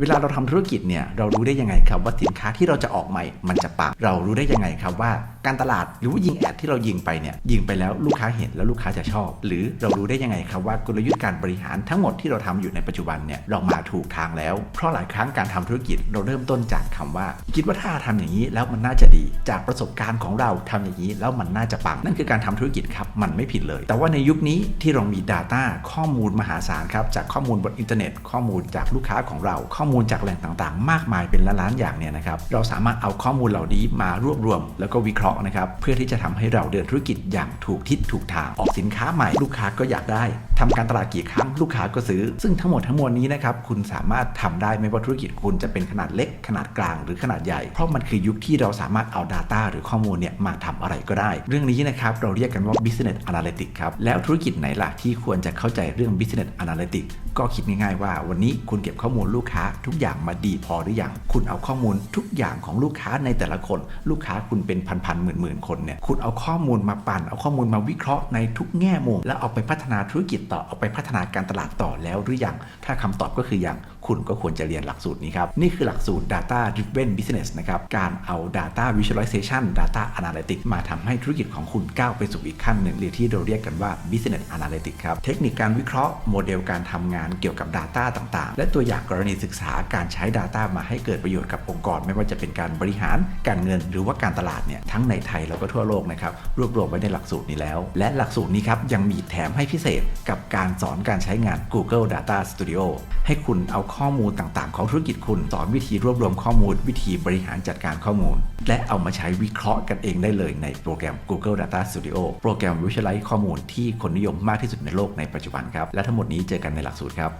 เวลาเราทำธุรกิจเนี่ยเรารู้ได้ยังไงครับว่าสินค้าที่เราจะออกใหม่มันจะปังเรารู้ได้ยังไงครับว่าการตลาดหรือว่ายิงแอดที่เรายิงไปเนี่ยยิงไปแล้วลูกค้าเห็นแล้วลูกค้าจะชอบ หรือเรารู้ได้ยังไงครับว่ากลยุทธ์การบริหารทั้งหมดที่เราทำอยู่ในปัจจุบันเนี่ยเรามาถูกทางแล้ว เพราะหลายครั้งการทำธุรกิจเราเริ่มต้นจากคำว่า คิดว่าถ้าทำอย่างนี้แล้วมันน่าจะดี จากประสบการณ์ของเราทำอย่างนี้แล้วมันน่าจะปังนั่นคือการทำธุรกิจครับมันไม่ผิดเลย แต่ว่าในยุคนี้ที่เรามี Data ข้อมูลมหาศาลครับจากข้อมูลบนอินเทอร์เน็ต ข้อมูลจากลูกค้าของเราข้อมูลจากแหล่งต่างๆ มากมายเป็นล้านๆอย่างเนี่ยนะครับเราสามารถเอาข้อมูลเหล่านี้มารวบรวม แล้วก็วิเคราะห์นะครับเพื่อที่จะทำให้เราเดินธุรกิจอย่างถูกทิศถูกทางออกสินค้าใหม่ลูกค้าก็อยากได้ทำการตลาดกี่ครั้งลูกค้าก็ซื้อ ซึ่งทั้งหมดทั้งมวลนี้นะครับคุณสามารถทำได้ไม่ว่าธุรกิจคุณจะเป็นขนาดเล็กขนาดกลางหรือขนาดใหญ่ เพราะมันคือยุคที่เราสามารถเอา Data หรือข้อมูลเนี่ยมาทำอะไรก็ได้ เรื่องนี้นะครับเราเรียกกันว่า business analytics ครับแล้วธุรกิจไหนล่ะที่ควรจะเข้าใจเรื่อง business analytics ก็คิดง่ายๆว่าวันนี้คุณเก็บข้อมูลลูกค้าทุกอย่างมาดีพอหรือยัง คุณเอาข้อมูลทุกอย่างของลูกค้าในแต่ละคน ลูกค้าคุณเป็นพันๆหมื่นๆคนเนี่ยคุณเอาข้อมูลมาปั่น เอาข้อมูลมาวิเคราะห์ในทุกแง่มุมแล้วเอาไปพัฒนาธุรกิจต่อเอาไปพัฒนาการตลาดต่อแล้วหรือยัง ถ้าคำตอบก็คือยัง คุณก็ควรจะเรียนหลักสูตรนี้ครับ นี่คือหลักสูตร data driven business นะครับการเอา data visualization data analytics มาทำให้ธุรกิจของคุณก้าวไปสู่อีกขั้นหนึ่งหรือที่เราเรียกกันว่า business analytics ครับเทคนิคการวิเคราะห์โมเดลการทำงานเกี่ยวกับ Data ต่างๆ และตัวอย่างกรณีศึกษาการใช้ Data มาให้เกิดประโยชน์กับองค์กร ไม่ว่าจะเป็นการบริหารการเงินหรือว่าการตลาดเนี่ยทั้งในไทยแล้วก็ทั่วโลกนะครับรวบรวมไว้ในหลักสูตรนี้แล้ว และหลักสูตรนี้ครับยังมีแถมให้พิเศษกับการสอนการใช้งาน Google Data Studio ให้คุณเอาข้อข้อมูลต่างๆ ของธุรกิจคุณสอนวิธีรวบรวมข้อมูล วิธีบริหารจัดการข้อมูล และเอามาใช้วิเคราะห์กันเองได้เลยในโปรแกรม Google Data Studio โปรแกรมวิชไลซ์ข้อมูลที่คนนิยมมากที่สุดในโลกในปัจจุบันครับ และทั้งหมดนี้เจอกันในหลักสูตรครับ